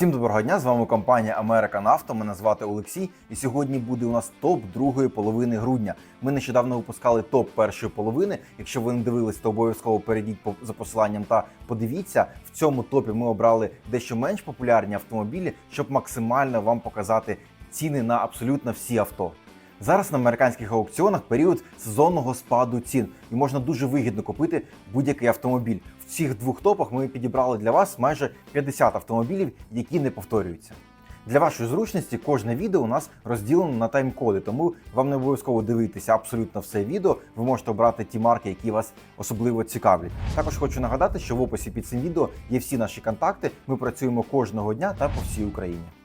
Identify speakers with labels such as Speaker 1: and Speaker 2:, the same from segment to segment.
Speaker 1: Всім доброго дня! З вами компанія American Auto. Мене звати Олексій, і сьогодні буде у нас топ другої половини грудня. Ми нещодавно випускали топ першої половини. Якщо ви не дивились, то обов'язково перейдіть за посиланням та подивіться. В цьому топі ми обрали дещо менш популярні автомобілі, щоб максимально вам показати ціни на абсолютно всі авто. Зараз на американських аукціонах період сезонного спаду цін, і можна дуже вигідно купити будь-який автомобіль. В цих двох топах ми підібрали для вас майже 50 автомобілів, які не повторюються. Для вашої зручності кожне відео у нас розділено на тайм-коди, тому вам не обов'язково дивитися абсолютно все відео. Ви можете обрати ті марки, які вас особливо цікавлять. Також хочу нагадати, що в описі під цим відео є всі наші контакти. Ми працюємо кожного дня та по всій Україні.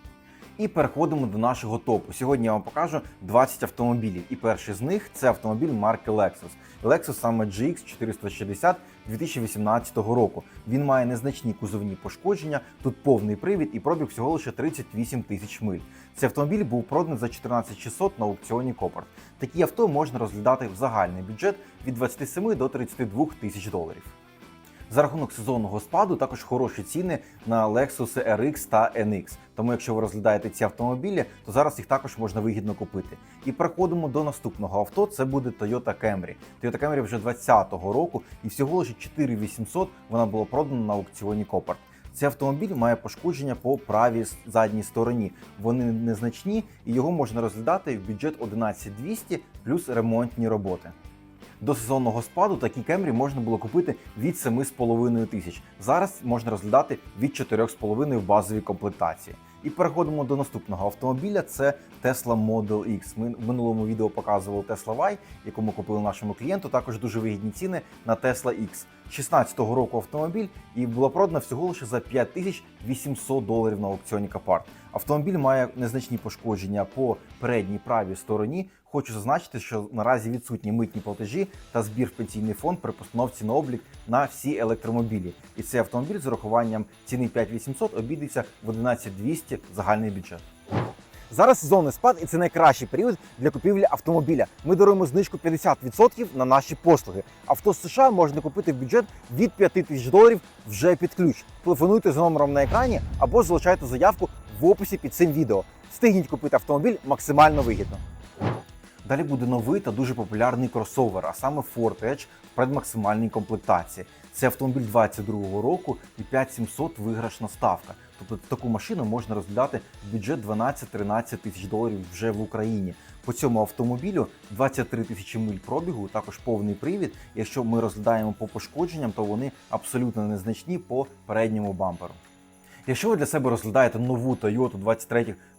Speaker 1: І переходимо до нашого топу. Сьогодні я вам покажу 20 автомобілів. І перший з них це автомобіль марки Lexus. Lexus саме GX 460 2018 року. Він має незначні кузовні пошкодження, тут повний привід і пробіг всього лише 38 тисяч миль. Цей автомобіль був проданий за 14 600 на аукціоні Копарт. Такі авто можна розглядати в загальний бюджет від 27 до 32 тисяч доларів. За рахунок сезонного спаду також хороші ціни на Lexus RX та NX. Тому, якщо ви розглядаєте ці автомобілі, то зараз їх також можна вигідно купити. І переходимо до наступного авто. Це буде Toyota Camry. Toyota Camry вже 2020 року, і всього лише 4800 вона була продана на аукціоні Копарт. Цей автомобіль має пошкодження по правій задній стороні. Вони незначні, і його можна розглядати в бюджет 11200 плюс ремонтні роботи. До сезонного спаду такі кемрі можна було купити від 7,5 тисяч. Зараз можна розглядати від 4,5 в базовій комплектації. І переходимо до наступного автомобіля. Це Tesla Model X. Ми в минулому відео показували Tesla Y, яку ми купили нашому клієнту. Також дуже вигідні ціни на Tesla X. 16-го року автомобіль і була продана всього лише за 5800 доларів на аукціоні Капарт. Автомобіль має незначні пошкодження по передній правій стороні. Хочу зазначити, що наразі відсутні митні платежі та збір в пенсійний фонд при постановці на облік на всі електромобілі. І цей автомобіль з урахуванням ціни 5800 обійдеться в 11200 загальний бюджет. Зараз сезонний спад, і це найкращий період для купівлі автомобіля. Ми даруємо знижку 50% на наші послуги. Авто з США можна купити в бюджет від 5 тисяч доларів вже під ключ. Телефонуйте за номером на екрані або залишайте заявку в описі під цим відео. Встигніть купити автомобіль максимально вигідно. Далі буде новий та дуже популярний кросовер, а саме Ford Edge в предмаксимальній комплектації. Це автомобіль 22-го року і 5700 виграшна ставка. Тобто таку машину можна розглядати в бюджет 12-13 тисяч доларів вже в Україні. По цьому автомобілю 23 тисячі миль пробігу, також повний привід. Якщо ми розглядаємо по пошкодженням, то вони абсолютно незначні по передньому бамперу. Якщо ви для себе розглядаєте нову Toyota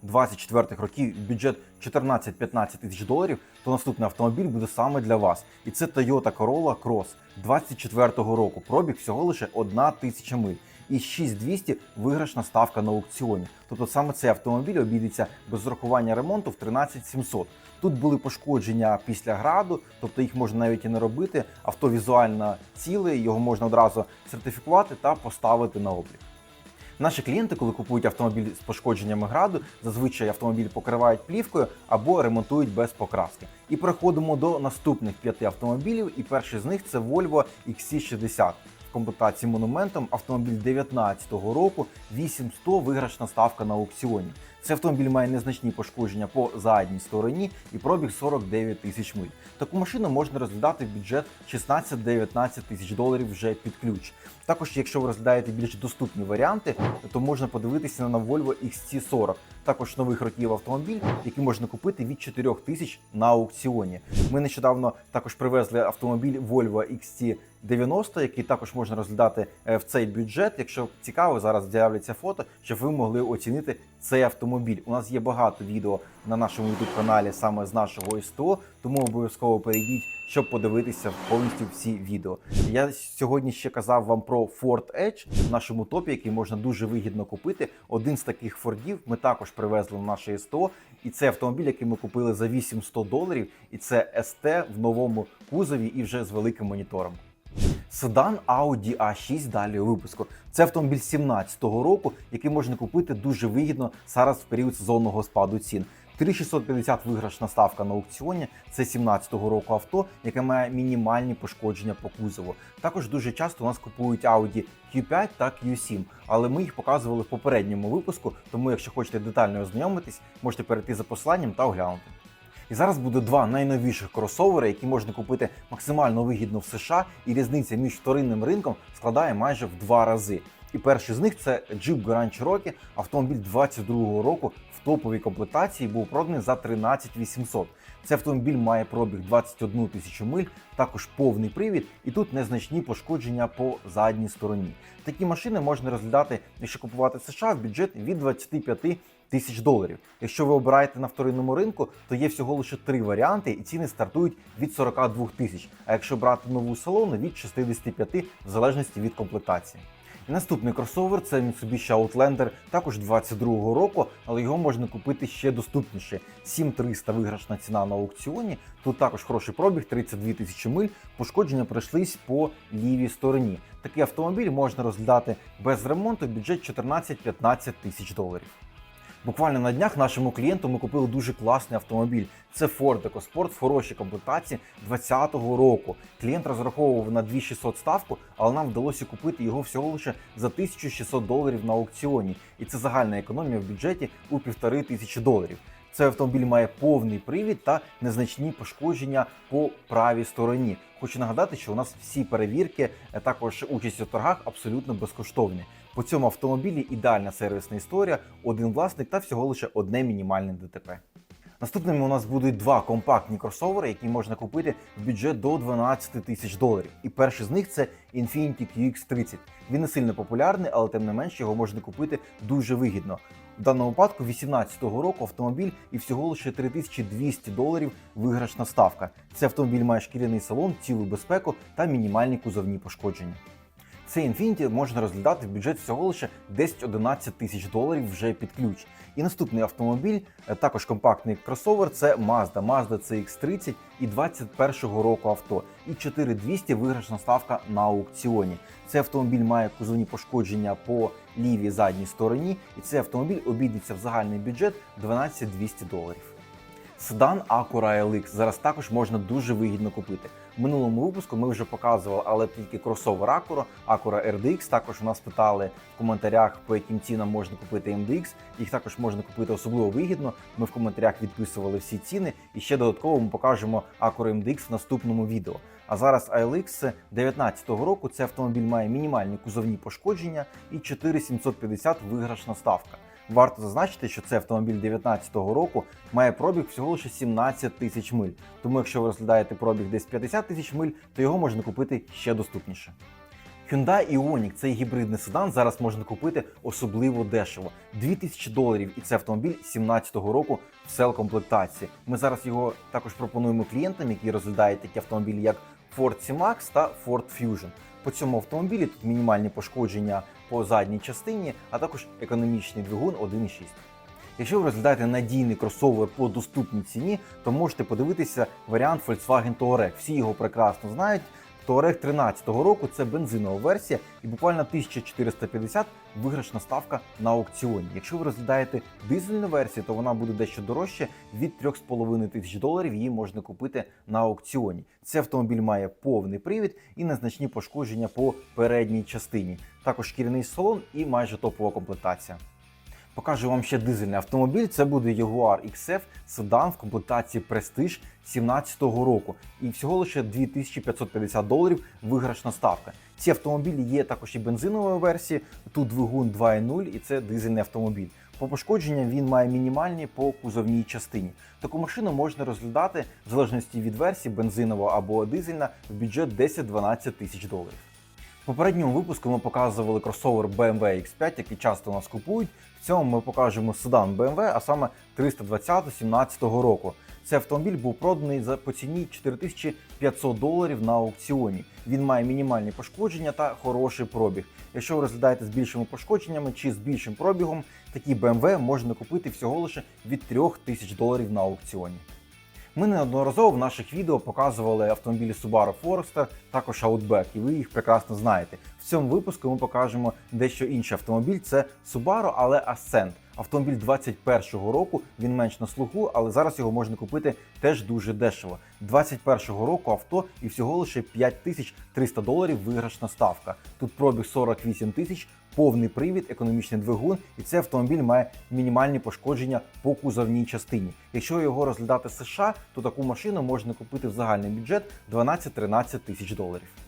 Speaker 1: 23-24 років бюджет 14-15 тисяч доларів, то наступний автомобіль буде саме для вас. І це Toyota Corolla Cross 24-го року. Пробіг всього лише 1 тисяча миль. І 6200 виграшна ставка на аукціоні. Тобто саме цей автомобіль обійдеться без зрахування ремонту в 13700. Тут були пошкодження після граду, тобто їх можна навіть і не робити. Авто візуально ціле, його можна одразу сертифікувати та поставити на облік. Наші клієнти, коли купують автомобіль з пошкодженнями граду, зазвичай автомобіль покривають плівкою або ремонтують без покраски. І переходимо до наступних п'яти автомобілів. І перший з них це Volvo XC60. Комплектації монументом автомобіль 2019 року 8100 виграшна ставка на аукціоні. Цей автомобіль має незначні пошкодження по задній стороні і пробіг 49 тисяч миль. Таку машину можна розглядати в бюджет 16-19 тисяч доларів вже під ключ. Також, якщо ви розглядаєте більш доступні варіанти, то можна подивитися на Volvo XC40. Також нових років автомобіль, який можна купити від 4 тисяч на аукціоні. Ми нещодавно також привезли автомобіль Volvo XC90, який також можна розглядати е, в цей бюджет. Якщо цікаво, зараз з'являться фото, щоб ви могли оцінити цей автомобіль. У нас є багато відео на нашому youtube каналі саме з нашого СТО, тому обов'язково перейдіть, щоб подивитися повністю всі відео. Я сьогодні ще казав вам про Ford Edge в нашому топі, який можна дуже вигідно купити. Один з таких фордів ми також привезли на наше СТО. І це автомобіль, який ми купили за 800 доларів. І це СТ в новому кузові і вже з великим монітором. Седан Audi A6 далі у випуску. Це автомобіль 17-го року, який можна купити дуже вигідно зараз в період сезонного спаду цін. 3650 виграшна ставка на аукціоні. Це 17-го року авто, яке має мінімальні пошкодження по кузову. Також дуже часто у нас купують Audi Q5 та Q7, але ми їх показували в попередньому випуску. Тому, якщо хочете детально ознайомитись, можете перейти за посиланням та оглянути. І зараз буде два найновіших кросовери, які можна купити максимально вигідно в США, і різниця між вторинним ринком складає майже в два рази. І перший з них це Jeep Grand Cherokee, автомобіль 22-го року в топовій комплектації був проданий за 13 800. Цей автомобіль має пробіг 21 тисячу миль, також повний привід, і тут незначні пошкодження по задній стороні. Такі машини можна розглядати, якщо купувати США в бюджет від 25 тисяч доларів. Якщо ви обираєте на вторинному ринку, то є всього лише три варіанти, і ціни стартують від 42 тисяч. А якщо брати нову салону від 65 в залежності від комплектації. Наступний кросовер це Mitsubishi Outlander, також 22-го року, але його можна купити ще доступніше. 7300 виграшна ціна на аукціоні. Тут також хороший пробіг, 32 тисячі миль. Пошкодження пройшлись по лівій стороні. Такий автомобіль можна розглядати без ремонту, бюджет 14-15 тисяч доларів. Буквально на днях нашому клієнту ми купили дуже класний автомобіль. Це Ford EcoSport в хорошій комплектації 2020 року. Клієнт розраховував на 2600 ставку, але нам вдалося купити його всього лише за 1600 доларів на аукціоні. І це загальна економія в бюджеті у півтори тисячі доларів. Цей автомобіль має повний привід та незначні пошкодження по правій стороні. Хочу нагадати, що у нас всі перевірки, а також участь у торгах абсолютно безкоштовні. По цьому автомобілі ідеальна сервісна історія, один власник та всього лише одне мінімальне ДТП. Наступними у нас будуть два компактні кросовери, які можна купити в бюджет до 12 тисяч доларів. І перший з них це Infiniti QX30. Він не сильно популярний, але тим не менш його можна купити дуже вигідно. В даному випадку 2018 року автомобіль і всього лише 3200 доларів виграшна ставка. Цей автомобіль має шкіряний салон, цілу безпеку та мінімальні кузовні пошкодження. Цей Infiniti можна розглядати в бюджет всього лише 10-11 тисяч доларів вже під ключ. І наступний автомобіль, е, також компактний кросовер, це Mazda, Mazda CX-30 і 21-го року авто. І 4200 виграшна ставка на аукціоні. Цей автомобіль має кузовні пошкодження по лівій задній стороні, і цей автомобіль обійдеться в загальний бюджет 12 200 доларів. Седан Acura LX зараз також можна дуже вигідно купити. Минулому випуску ми вже показували, але тільки кросовер Acura, Acura RDX. Також у нас питали в коментарях, по яким цінам можна купити MDX. Їх також можна купити особливо вигідно. Ми в коментарях відписували всі ціни. І ще додатково ми покажемо Acura MDX в наступному відео. А зараз ALX 2019 року цей автомобіль має мінімальні кузовні пошкодження і 4750 виграшна ставка. Варто зазначити, що цей автомобіль 2019 року має пробіг всього лише 17 тисяч миль. Тому, якщо ви розглядаєте пробіг десь 50 тисяч миль, то його можна купити ще доступніше. Hyundai Ioniq – цей гібридний седан зараз можна купити особливо дешево 2000 доларів. І це автомобіль 2017 року в сел комплектації. Ми зараз його також пропонуємо клієнтам, які розглядають такі автомобілі, як Ford C-Max та Ford Fusion. По цьому автомобілі тут мінімальні пошкодження по задній частині, а також економічний двигун 1.6. Якщо ви розглядаєте надійний кросовер по доступній ціні, то можете подивитися варіант Volkswagen Touareg. Всі його прекрасно знають. Touareg 13-го року це бензинова версія і буквально 1450 виграшна ставка на аукціоні. Якщо ви розглядаєте дизельну версію, то вона буде дещо дорожче від 3,5 тисяч доларів. Її можна купити на аукціоні. Цей автомобіль має повний привід і незначні пошкодження по передній частині. Також шкіряний салон і майже топова комплектація. Покажу вам ще дизельний автомобіль. Це буде Jaguar XF седан в комплектації Prestige 2017 року. І всього лише 2550 доларів виграшна ставка. Ці автомобілі є також і бензинової версії. Тут двигун 2.0 і це дизельний автомобіль. По пошкодженням він має мінімальні по кузовній частині. Таку машину можна розглядати в залежності від версії бензинова або дизельна в бюджет 10-12 тисяч доларів. Попередньому випуску ми показували кросовер BMW X5, який часто у нас купують. В цьому ми покажемо седан BMW, а саме 320-17 року. Цей автомобіль був проданий за по ціні 4500 доларів на аукціоні. Він має мінімальні пошкодження та хороший пробіг. Якщо ви розглядаєте з більшими пошкодженнями чи з більшим пробігом, такі BMW можна купити всього лише від 3000 доларів на аукціоні. Ми неодноразово в наших відео показували автомобілі Subaru Forester, також Outback, і ви їх прекрасно знаєте. В цьому випуску ми покажемо дещо інший автомобіль. Це Subaru, але Ascent. Автомобіль 21-го року, він менш на слуху, але зараз його можна купити теж дуже дешево. 21-го року авто і всього лише 5300 доларів виграшна ставка. Тут пробіг 48 тисяч, повний привід, економічний двигун, і цей автомобіль має мінімальні пошкодження по кузовній частині. Якщо його розглядати США, то таку машину можна купити в загальний бюджет 12-13 тисяч доларів.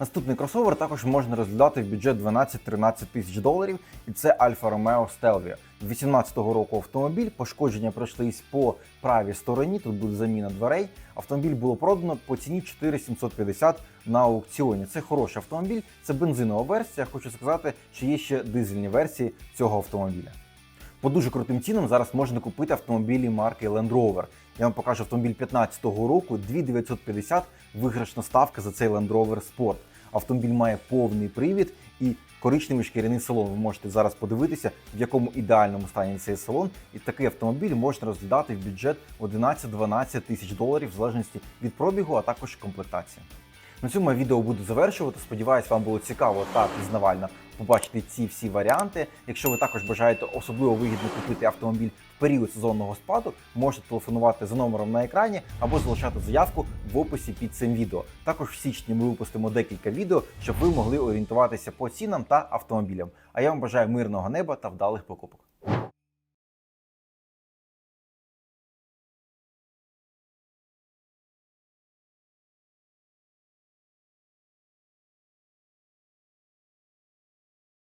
Speaker 1: Наступний кросовер також можна розглядати в бюджет 12-13 тисяч доларів, і це Alfa Romeo Stelvio. 18-го року автомобіль, пошкодження пройшлись по правій стороні, тут буде заміна дверей. Автомобіль було продано по ціні 4750 на аукціоні. Це хороший автомобіль, це бензинова версія. Хочу сказати, що є ще дизельні версії цього автомобіля. По дуже крутим цінам зараз можна купити автомобілі марки Land Rover. Я вам покажу автомобіль 15-го року, 2950 виграшна ставка за цей Land Rover Sport. Автомобіль має повний привід і коричневий шкіряний салон. Ви можете зараз подивитися, в якому ідеальному стані цей салон. І такий автомобіль можна розглядати в бюджет 11-12 тисяч доларів, в залежності від пробігу, а також комплектації. На цьому я відео буду завершувати. Сподіваюсь, вам було цікаво та пізнавально побачити ці всі варіанти. Якщо ви також бажаєте особливо вигідно купити автомобіль в період сезонного спаду, можете телефонувати за номером на екрані або залишати заявку в описі під цим відео. Також в січні ми випустимо декілька відео, щоб ви могли орієнтуватися по цінам та автомобілям. А я вам бажаю мирного неба та вдалих покупок.